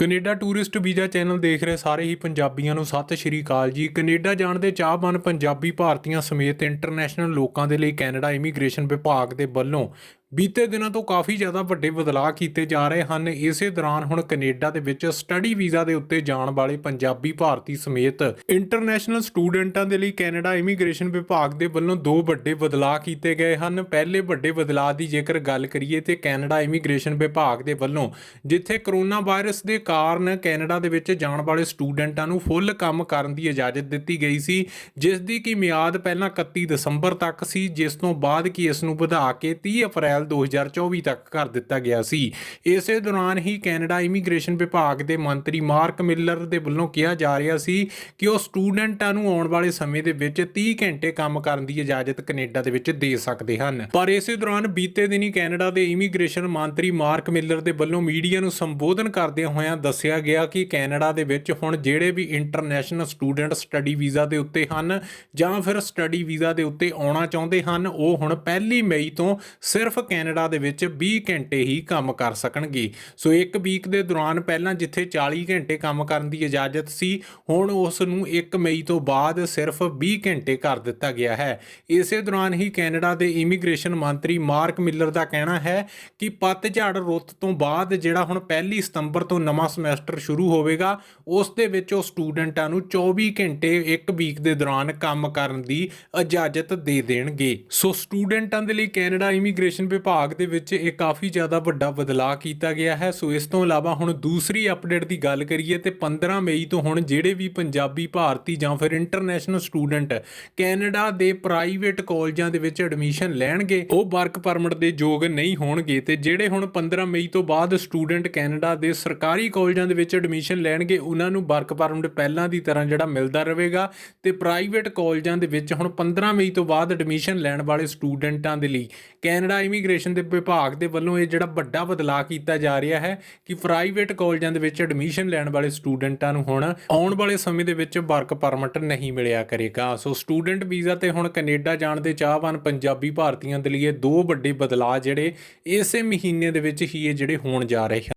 Canada tourist visa channel ਦੇਖ ਰਹੇ ਸਾਰੇ ਹੀ ਪੰਜਾਬੀਆਂ ਨੂੰ। ਸਤਿ ਸ਼੍ਰੀ ਅਕਾਲ ਜੀ। ਕੈਨੇਡਾ ਜਾਣ ਦੇ ਚਾਹਵਾਨ ਪੰਜਾਬੀ ਭਾਰਤੀਆਂ ਸਮੇਤ ਇੰਟਰਨੈਸ਼ਨਲ ਲੋਕਾਂ ਦੇ ਲਈ ਕੈਨੇਡਾ ਇਮੀਗ੍ਰੇਸ਼ਨ ਵਿਭਾਗ ਦੇ ਵੱਲੋਂ ਬੀਤੇ ਦਿਨਾਂ ਤੋਂ ਕਾਫੀ ਜ਼ਿਆਦਾ ਵੱਡੇ ਬਦਲਾਅ ਕੀਤੇ ਜਾ ਰਹੇ ਹਨ। ਇਸੇ ਦੌਰਾਨ ਹੁਣ ਕੈਨੇਡਾ ਦੇ ਵਿੱਚ ਸਟੱਡੀ ਵੀਜ਼ਾ ਦੇ ਉੱਤੇ ਜਾਣ ਵਾਲੇ ਪੰਜਾਬੀ ਭਾਰਤੀ ਸਮੇਤ ਇੰਟਰਨੈਸ਼ਨਲ ਸਟੂਡੈਂਟਾਂ ਦੇ ਲਈ ਕੈਨੇਡਾ ਇਮੀਗ੍ਰੇਸ਼ਨ ਵਿਭਾਗ ਦੇ ਵੱਲੋਂ ਦੋ ਵੱਡੇ ਬਦਲਾਅ ਕੀਤੇ ਗਏ ਹਨ। ਪਹਿਲੇ ਵੱਡੇ ਬਦਲਾਅ ਦੀ ਜੇਕਰ ਗੱਲ ਕਰੀਏ ਤੇ ਕੈਨੇਡਾ ਇਮੀਗ੍ਰੇਸ਼ਨ ਵਿਭਾਗ ਦੇ ਵੱਲੋਂ, ਜਿੱਥੇ ਕਰੋਨਾ ਵਾਇਰਸ ਦੇ ਕਾਰਨ ਕੈਨੇਡਾ ਦੇ ਵਿੱਚ ਜਾਣ ਵਾਲੇ ਸਟੂਡੈਂਟਾਂ ਨੂੰ ਫੁੱਲ ਕੰਮ ਕਰਨ ਦੀ ਇਜਾਜ਼ਤ ਦਿੱਤੀ ਗਈ ਸੀ, ਜਿਸ ਦੀ ਕੀ ਮਿਆਦ ਪਹਿਲਾਂ 31 ਦਸੰਬਰ ਤੱਕ ਸੀ, ਜਿਸ ਤੋਂ ਬਾਅਦ ਕੀ ਇਸ ਨੂੰ ਵਧਾ ਕੇ 30 ਅਪ੍ਰੈਲ 2024 ਤੱਕ ਕਰ ਦਿੱਤਾ ਗਿਆ ਸੀ। ਇਸੇ ਦੌਰਾਨ ਹੀ ਕੈਨੇਡਾ ਇਮੀਗ੍ਰੇਸ਼ਨ ਵਿਭਾਗ ਦੇ ਮੰਤਰੀ ਮਾਰਕ ਮਿਲਰ ਦੇ ਵੱਲੋਂ ਕਿਹਾ ਜਾ ਰਿਹਾ ਸੀ ਕਿ ਉਹ ਸਟੂਡੈਂਟਾਂ ਨੂੰ ਆਉਣ ਵਾਲੇ ਸਮੇਂ ਦੇ ਵਿੱਚ 30 ਘੰਟੇ ਕੰਮ ਕਰਨ ਦੀ ਇਜਾਜ਼ਤ ਕੈਨੇਡਾ ਦੇ ਵਿੱਚ ਦੇ ਸਕਦੇ ਹਨ। ਪਰ ਇਸੇ ਦੌਰਾਨ ਬੀਤੇ ਦਿਨੀ ਕੈਨੇਡਾ ਦੇ ਇਮੀਗ੍ਰੇਸ਼ਨ ਮੰਤਰੀ ਮਾਰਕ ਮਿਲਰ ਦੇ ਵੱਲੋਂ ਮੀਡੀਆ ਨੂੰ ਸੰਬੋਧਨ ਕਰਦਿਆਂ ਹੋਇਆਂ ਦੱਸਿਆ ਗਿਆ ਕਿ ਕੈਨੇਡਾ ਦੇ ਵਿੱਚ ਹੁਣ ਜਿਹੜੇ ਵੀ ਇੰਟਰਨੈਸ਼ਨਲ ਸਟੂਡੈਂਟ ਸਟੱਡੀ ਵੀਜ਼ਾ ਦੇ ਉੱਤੇ ਹਨ ਜਾਂ ਫਿਰ ਸਟੱਡੀ ਵੀਜ਼ਾ ਦੇ ਉੱਤੇ ਆਉਣਾ ਚਾਹੁੰਦੇ ਹਨ, ਉਹ ਹੁਣ ਪਹਿਲੀ ਮਈ ਤੋਂ ਸਿਰਫ ਕੈਨੇਡਾ ਦੇ ਵਿੱਚ 20 ਘੰਟੇ ਹੀ ਕੰਮ ਕਰ ਸਕਣਗੇ। ਸੋ ਇੱਕ ਵੀਕ ਦੇ ਦੌਰਾਨ ਪਹਿਲਾਂ ਜਿੱਥੇ 40 ਘੰਟੇ ਕੰਮ ਕਰਨ ਦੀ ਇਜਾਜ਼ਤ ਸੀ, ਹੁਣ ਉਸ ਨੂੰ 1 ਮਈ ਤੋਂ ਬਾਅਦ ਸਿਰਫ 20 ਘੰਟੇ ਕਰ ਦਿੱਤਾ ਗਿਆ ਹੈ। ਇਸੇ ਦੌਰਾਨ ਹੀ ਕੈਨੇਡਾ ਦੇ ਇਮੀਗ੍ਰੇਸ਼ਨ ਮੰਤਰੀ ਮਾਰਕ ਮਿਲਰ ਦਾ ਕਹਿਣਾ ਹੈ ਕਿ ਪਤਝੜ ਰੁੱਤ ਤੋਂ ਬਾਅਦ ਜਿਹੜਾ ਹੁਣ ਪਹਿਲੀ ਸਤੰਬਰ ਤੋਂ ਨਵਾਂ ਸਮੈਸਟਰ ਸ਼ੁਰੂ ਹੋਵੇਗਾ, ਉਸ ਦੇ ਵਿੱਚ ਉਹ ਸਟੂਡੈਂਟਾਂ ਨੂੰ 24 ਘੰਟੇ ਇੱਕ ਵੀਕ ਦੇ ਦੌਰਾਨ ਕੰਮ ਕਰਨ ਦੀ ਇਜਾਜ਼ਤ ਦੇ ਦੇਣਗੇ। ਸੋ ਸਟੂਡੈਂਟਾਂ ਦੇ ਲਈ ਕੈਨੇਡਾ ਇਮੀਗ੍ਰੇਸ਼ਨ ਵਿਭਾਗ ਦੇ ਵਿੱਚ ਇਹ ਕਾਫੀ ਜ਼ਿਆਦਾ ਵੱਡਾ ਬਦਲਾਅ ਕੀਤਾ ਗਿਆ ਹੈ। ਸੋ ਇਸ ਤੋਂ ਇਲਾਵਾ ਹੁਣ ਦੂਸਰੀ ਅਪਡੇਟ ਦੀ ਗੱਲ ਕਰੀਏ ਤੇ 15 ਮਈ ਤੋਂ ਹੁਣ ਜਿਹੜੇ ਵੀ ਪੰਜਾਬੀ ਭਾਰਤੀ ਜਾਂ ਫਿਰ ਇੰਟਰਨੈਸ਼ਨਲ ਸਟੂਡੈਂਟ ਕੈਨੇਡਾ ਦੇ ਪ੍ਰਾਈਵੇਟ ਕਾਲਜਾਂ ਦੇ ਵਿੱਚ ਐਡਮਿਸ਼ਨ ਲੈਣਗੇ, ਉਹ ਵਰਕ ਪਰਮਿਟ ਦੇ ਯੋਗ ਨਹੀਂ ਹੋਣਗੇ ਤੇ ਜਿਹੜੇ ਹੁਣ 15 ਮਈ ਤੋਂ ਬਾਅਦ ਸਟੂਡੈਂਟ ਕੈਨੇਡਾ ਦੇ ਸਰਕਾਰੀ ਕਾਲਜਾਂ ਦੇ ਵਿੱਚ ਐਡਮਿਸ਼ਨ ਲੈਣਗੇ, ਉਹਨਾਂ ਨੂੰ ਵਰਕ ਪਰਮਿਟ ਪਹਿਲਾਂ ਦੀ ਤਰ੍ਹਾਂ ਜਿਹੜਾ ਮਿਲਦਾ ਰਹੇਗਾ ਤੇ ਪ੍ਰਾਈਵੇਟ ਕਾਲਜਾਂ ਦੇ ਵਿੱਚ ਹੁਣ 15 ਮਈ ਤੋਂ ਬਾਅਦ ਐਡਮਿਸ਼ਨ ਲੈਣ ਵਾਲੇ ਸਟੂਡੈਂਟਾਂ ਦੇ ਲਈ ਕੈਨੇਡਾ ਇਮੀਗ੍ਰੇਸ਼ਨ ਦੇ ਵਿਭਾਗ ਦੇ ਵੱਲੋਂ ਇਹ ਜਿਹੜਾ ਵੱਡਾ ਬਦਲਾਅ ਕੀਤਾ ਜਾ ਰਿਹਾ ਹੈ ਕਿ ਪ੍ਰਾਈਵੇਟ ਕਾਲਜਾਂ ਦੇ ਵਿੱਚ ਐਡਮਿਸ਼ਨ ਲੈਣ ਵਾਲੇ ਸਟੂਡੈਂਟਾਂ ਨੂੰ ਹੁਣ ਆਉਣ ਵਾਲੇ ਸਮੇਂ ਦੇ ਵਿੱਚ ਵਰਕ ਪਰਮਿਟ ਨਹੀਂ ਮਿਲਿਆ ਕਰੇਗਾ। ਸੋ ਸਟੂਡੈਂਟ ਵੀਜ਼ਾ ਤੇ ਹੁਣ ਕੈਨੇਡਾ ਜਾਣ ਦੇ ਚਾਹਵਾਨ ਪੰਜਾਬੀ ਭਾਰਤੀਆਂ ਦੇ ਲਈ ਇਹ ਦੋ ਵੱਡੇ ਬਦਲਾਅ ਜਿਹੜੇ ਇਸੇ ਮਹੀਨੇ ਦੇ ਵਿੱਚ ਹੀ ਇਹ ਜਿਹੜੇ ਹੋਣ ਜਾ ਰਹੇ ਹਨ।